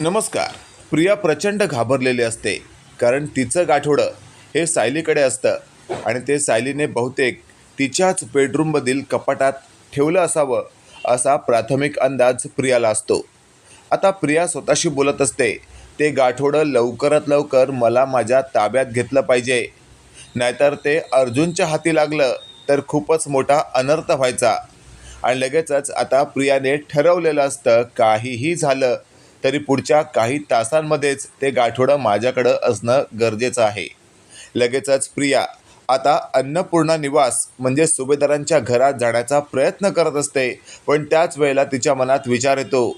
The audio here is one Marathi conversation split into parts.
नमस्कार. प्रिया प्रचंड घाबरलेली असते कारण तिचं गाठोडं हे सायलीकडे असतं आणि ते सायलीने बहुतेक तिच्याच बेडरूममधील कपाटात ठेवलं असावं असा प्राथमिक अंदाज प्रियाला असतो. आता प्रिया स्वतःशी बोलत असते ते गाठोडं लवकरात लवकर मला माझ्या ताब्यात घेतलं पाहिजे. नाहीतर ते अर्जुनच्या हाती लागलं तर खूपच मोठा अनर्थ व्हायचा. आणि लगेचच आता प्रियाने ठरवलेलं असतं काहीही झालं तरी पुढच्या काही तासांमध्येच ते गाठोडं माझ्याकडं असणं गरजेचं आहे. लगेचच प्रिया आता अन्नपूर्णा निवास म्हणजे सुभेदारांच्या घरात जाण्याचा प्रयत्न करत असते पण त्याच वेळेला तिच्या मनात विचार येतो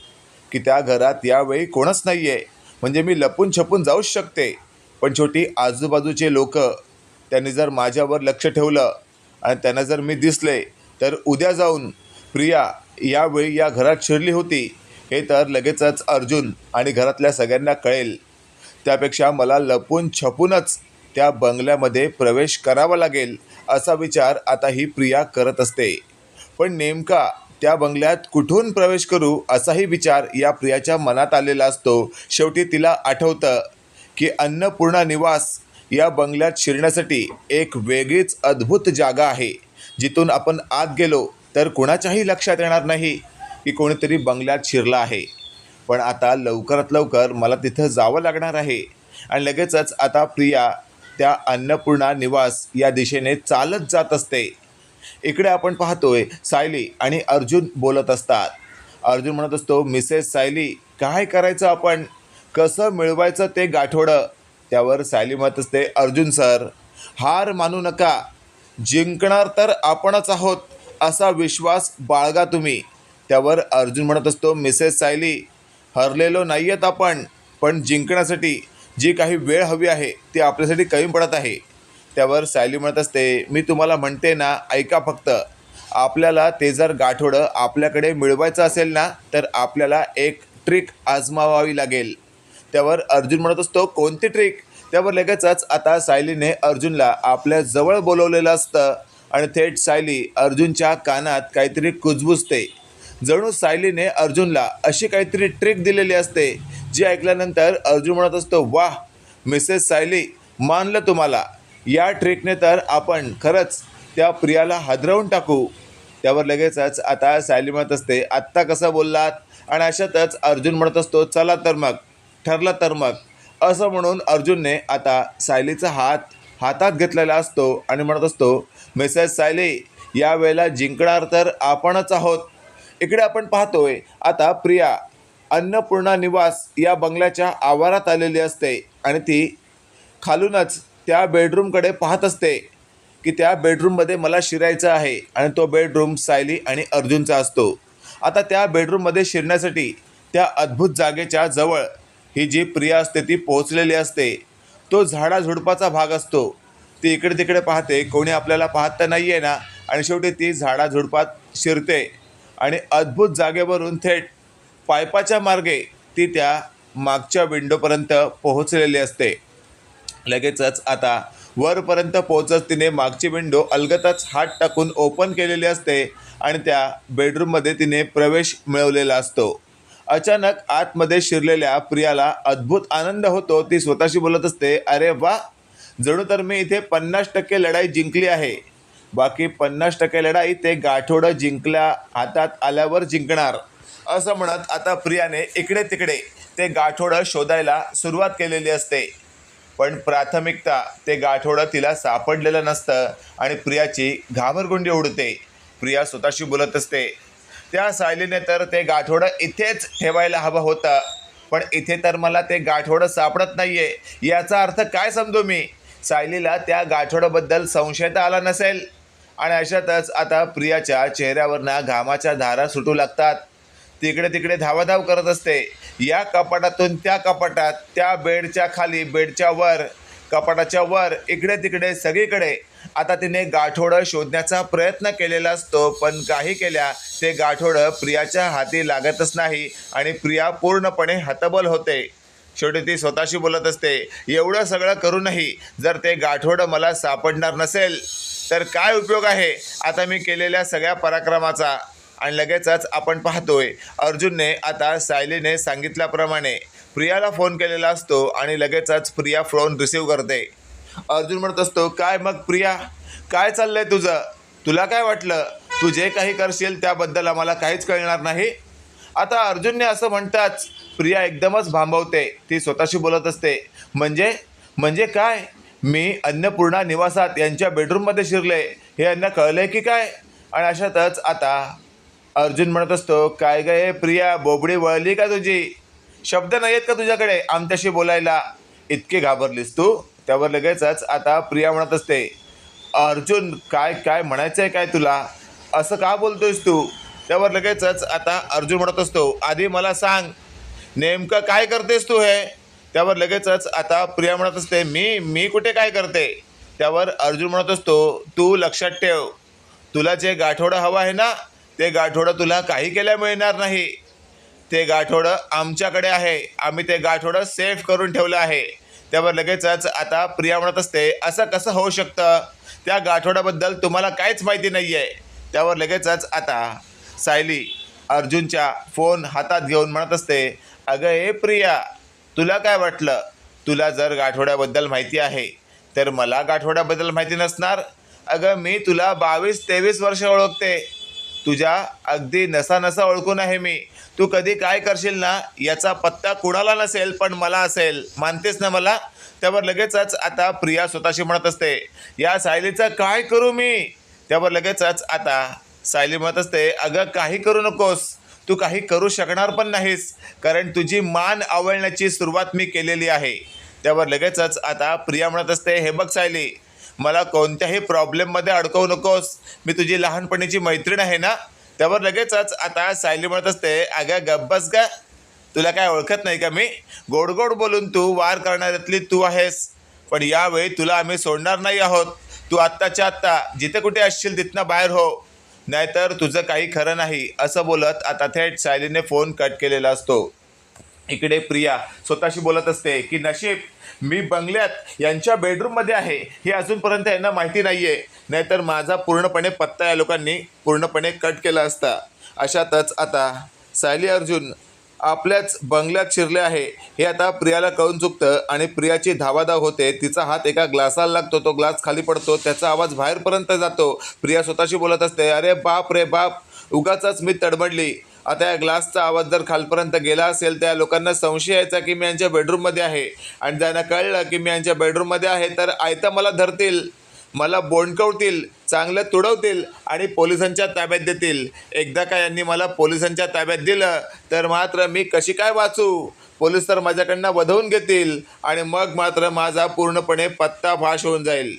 की त्या घरात यावेळी कोणच नाही आहे म्हणजे मी लपून छपून जाऊच शकते. पण छोटी आजूबाजूचे लोक त्यांनी जर माझ्यावर लक्ष ठेवलं आणि त्यांना जर मी दिसले तर उद्या जाऊन प्रिया यावेळी या घरात शिरली होती. हे तर लगेचच अर्जुन आणि घरातल्या सगळ्यांना कळेल. त्यापेक्षा मला लपून छपूनच त्या बंगल्यामध्ये प्रवेश करावा लागेल असा विचार आता ही प्रिया करत असते. पण नेमका त्या बंगल्यात कुठून प्रवेश करू असाही विचार या प्रियाच्या मनात आलेला असतो. शेवटी तिला आठवतं की अन्नपूर्णा निवास या बंगल्यात शिरण्यासाठी एक वेगळीच अद्भुत जागा आहे. जिथून आपण आत गेलो तर कुणाच्याही लक्षात येणार नाही. की कोणीतरी बंगल्यात शिरला आहे. पण आता लवकरात लवकर मला तिथं जावं लागणार आहे. आणि लगेचच आता प्रिया त्या अन्नपूर्णा निवास या दिशेने चालत जात असते. इकडे आपण पाहतोय सायली आणि अर्जुन बोलत असतात. अर्जुन म्हणत असतो मिसेस सायली काय करायचं आपण? कसं मिळवायचं ते गाठोडं? त्यावर सायली म्हणत असते अर्जुन सर हार मानू नका. जिंकणार तर आपणच आहोत असा विश्वास बाळगा तुम्ही. त्यावर अर्जुन म्हणत असतो मिसेस सायली हरलेलो नाही आहेत आपण पण जिंकण्यासाठी जी काही वेळ हवी आहे ती आपल्यासाठी कमी पडत आहे. त्यावर सायली म्हणत असते मी तुम्हाला म्हणते ना ऐका फक्त. आपल्याला ते जर गाठोडं आपल्याकडे मिळवायचं असेल ना तर आपल्याला एक ट्रिक आजमावावी लागेल. त्यावर अर्जुन म्हणत असतो कोणती ट्रिक? त्यावर लगेचच आता सायलीने अर्जुनला आपल्या जवळ बोलवलेलं असतं आणि थेट सायली अर्जुनच्या कानात काहीतरी कुजबुजते. जणू सायलीने अर्जुनला अशी काहीतरी ट्रिक दिलेली असते जी ऐकल्यानंतर अर्जुन म्हणत असतो वाह मिसेस सायली मानलं तुम्हाला. या ट्रिकने तर आपण खरंच त्या प्रियाला हादरवून टाकू. त्यावर लगेचच आता सायली म्हणत असते आत्ता कसं बोललात? आणि अशातच अर्जुन म्हणत असतो चला तर मग ठरलं तर मग. असं म्हणून अर्जुनने आता सायलीचा हात हातात घेतलेला असतो आणि म्हणत असतो मिसेस सायली यावेळेला जिंकणार तर आपणच आहोत. इकडे आपण पाहतोय आता प्रिया अन्नपूर्णा निवास या बंगल्याच्या आवारात आलेली असते आणि ती खालूनच त्या बेडरूमकडे पाहत असते की त्या बेडरूममध्ये मला शिरायचं आहे आणि तो बेडरूम सायली आणि अर्जुनचा असतो. आता त्या बेडरूममध्ये शिरण्यासाठी त्या अद्भुत जागेच्या जवळ ही जी प्रिया असते ती पोहोचलेली असते. तो झाडाझुडपाचा भाग असतो. ती इकडे तिकडे पाहते कोणी आपल्याला पाहत तर नाही आहे ना? आणि शेवटी ती झाडाझुडपात शिरते. आणि अद्भुत जागेवरून थेट पायपाच्या मार्गे ती त्या मागच्या विंडोपर्यंत पोहोचलेली असते. लगेचच आता वरपर्यंत पोहोचत तिने मागची विंडो अलगतच हात टाकून ओपन केलेली असते आणि त्या बेडरूममध्ये तिने प्रवेश मिळवलेला असतो. अचानक आतमध्ये शिरलेल्या प्रियाला अद्भुत आनंद होतो. ती स्वतःशी बोलत असते अरे वा! जणू तर मी इथे पन्नास टक्के लढाई जिंकली आहे. बाकी पन्नास टक्के लढाई ते गाठोडं जिंकल्या हातात आल्यावर जिंकणार. असं म्हणत आता प्रियाने इकडे तिकडे ते गाठोडं शोधायला सुरुवात केलेली असते. पण प्राथमिकता ते गाठोडं तिला सापडलेलं नसतं आणि प्रियाची घाबरगुंडी उडते. प्रिया स्वतःशी बोलत असते. त्या सायलीने तर ते गाठोडं इथेच ठेवायला हवं होतं. पण इथे तर मला ते गाठोडं सापडत नाही आहे याचा अर्थ काय समजू मी? सायलीला त्या गाठोड्याबद्दल संशय तर आला नसेल. आणि अशातच आता प्रियाच्या चेहऱ्यावरनं घामाच्या धारा सुटू लागतात. तिकडे तिकडे धावाधाव करत असते. या कपाटातून त्या कपाटात त्या बेडच्या खाली बेडच्या वर कपाटाच्या वर इकडे तिकडे सगळीकडे. आता तिने गाठोडं शोधण्याचा प्रयत्न केलेला असतो पण काही केल्या ते गाठोडं प्रियाच्या हाती लागतच नाही आणि प्रिया पूर्णपणे हतबल होते. शेवटी ती स्वतःशी बोलत असते एवढं सगळं करूनही जर ते गाठोडं मला सापडणार नसेल तर काय उपयोग आहे? आता मी केलेल्या सगळ्या पराक्रमाचा आणि लगेचच आपण पाहतोय. अर्जुनने आता सायलीने सांगितल्याप्रमाणे प्रियाला फोन केलेला असतो आणि लगेचच प्रिया फोन रिसीव करते. अर्जुन म्हणत असतो काय मग प्रिया? काय चाललंय तुझं? तुला काय वाटलं? तू जे काही करशील त्याबद्दल आम्हाला काहीच कळणार नाही. आता अर्जुनने असं म्हणताच प्रिया एकदमच भांबवते. ती स्वतःशी बोलत असते. म्हणजे? म्हणजे काय? मी अन्नपूर्णा निवासात यांच्या बेडरूममध्ये शिरले. हे यांना कळलंय की काय? आणि अशातच आता अर्जुन म्हणत असतो काय गे प्रिया बोबडी वळली का तुझी? शब्द नाही आहेत का तुझ्याकडे? आमच्याशी बोलायला. इतके घाबरलीस तू? त्यावर लगेचच आता प्रिया म्हणत असते अर्जुन काय काय म्हणायचं आहे काय तुला? असं का बोलतोयस तू? त्यावर लगेचच आता अर्जुन म्हणत असतो आधी मला सांग नेमकं काय करतेस तू हे? त्यावर लगेचच आता प्रिया म्हणत असते मी मी कुठे काय करते? त्यावर अर्जुन म्हणत असतो तू लक्षात ठेव. तुला जे गाठोडं हवं आहे ना ते गाठोडं तुला काही केल्या मिळणार नाही. ते गाठोडं आमच्याकडे आहे. आम्ही ते गाठोडं सेफ करून ठेवलं आहे. त्यावर लगेचच आता प्रिया म्हणत असते असं कसं होऊ शकतं? त्या गाठोड्याबद्दल तुम्हाला काहीच माहिती नाही आहे त्यावर लगेचच आता सायली अर्जुनच्या फोन हातात घेऊन म्हणत असते अगं ए प्रिया तुला काय वाटलं? तुला जर गाठोड्याबद्दल माहिती आहे तर मला गाठोड्याबद्दल माहिती नसणार. अगं मी तुला बावीस तेवीस वर्ष ओळखते. तुझ्या अगदी नसा नसा ओळखून आहे मी. तू कधी काय करशील ना याचा पत्ता कुणाला नसेल पण मला असेल. मानतेस ना मला? त्यावर लगेचच आता प्रिया स्वतःशी म्हणत असते या सायलीचं काय करू मी? त्यावर लगेचच आता सायली म्हणत असते अगं काही करू नकोस. तू काही करू शकणार पण नाहीस. कारण तुझी मान आवळण्याची सुरुवात मी केलेली आहे. त्यावर लगेचच आता प्रिया म्हणत असते हे बघ सायली मला कोणत्याही प्रॉब्लेममध्ये अडकवू नकोस. मी तुझी लहानपणीची मैत्रीण आहे ना? त्यावर लगेचच आता सायली म्हणत असते अगं गब्बस गा. तुला काय ओळखत नाही का मी? गोड गोड बोलून तू वार करणाऱ्यातली तू आहेस. पण यावेळी तुला आम्ही सोडणार नाही आहोत. तू आत्ताच्या आत्ता जिथे कुठे असशील तिथनं बाहेर हो. नाहीतर तुझं काही खरं नाही असं बोलत आता थेट सायलीने फोन कट केलेला असतो. इकडे प्रिया स्वतःशी बोलत असते की नशीब मी बंगल्यात यांच्या बेडरूममध्ये आहे. हे अजूनपर्यंत यांना माहिती नाही आहे नाहीतर माझा पूर्णपणे पत्ता या लोकांनी पूर्णपणे कट केला असता. अशातच आता सायली अर्जुन आपल्याच बंगल्यात शिरले आहे. हे आता प्रियाला कळून चुकतं आणि प्रियाची धावाधाव होते. तिचा हात एका ग्लासाला लागतो. तो ग्लास खाली पडतो. त्याचा आवाज बाहेरपर्यंत जातो. प्रिया स्वतःशी बोलत असते अरे बाप रे बाप उगाचाच मी तडबडली आता या ग्लासचा आवाज जर खालपर्यंत गेला असेल त्या लोकांना संशय यायचा की मी यांच्या बेडरूममध्ये आहे. आणि त्यांना कळलं की मी यांच्या बेडरूममध्ये आहे तर आयता मला धरतील. मला बोंडकवतील. चांगलं तुडवतील आणि पोलिसांच्या ताब्यात देतील. एकदा का यांनी मला पोलिसांच्या ताब्यात दिलं तर मात्र मी कशी काय वाचू? पोलीस तर माझ्याकडनं वधवून घेतील आणि मग मात्र माझा पूर्णपणे पत्ता फाश होऊन जाईल.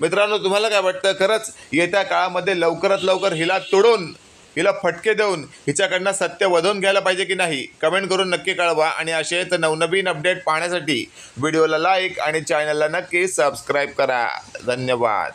मित्रांनो तुम्हाला काय वाटतं? खरंच येत्या काळामध्ये लवकरात लवकर हिला तोडून हिला फटके देऊन हिच्याकडनं सत्य वधवून घ्यायला पाहिजे की नाही? कमेंट करून नक्की कळवा आणि असेच नवनवीन अपडेट पाहण्यासाठी व्हिडिओला लाईक आणि चॅनलला नक्की सबस्क्राईब करा. धन्यवाद.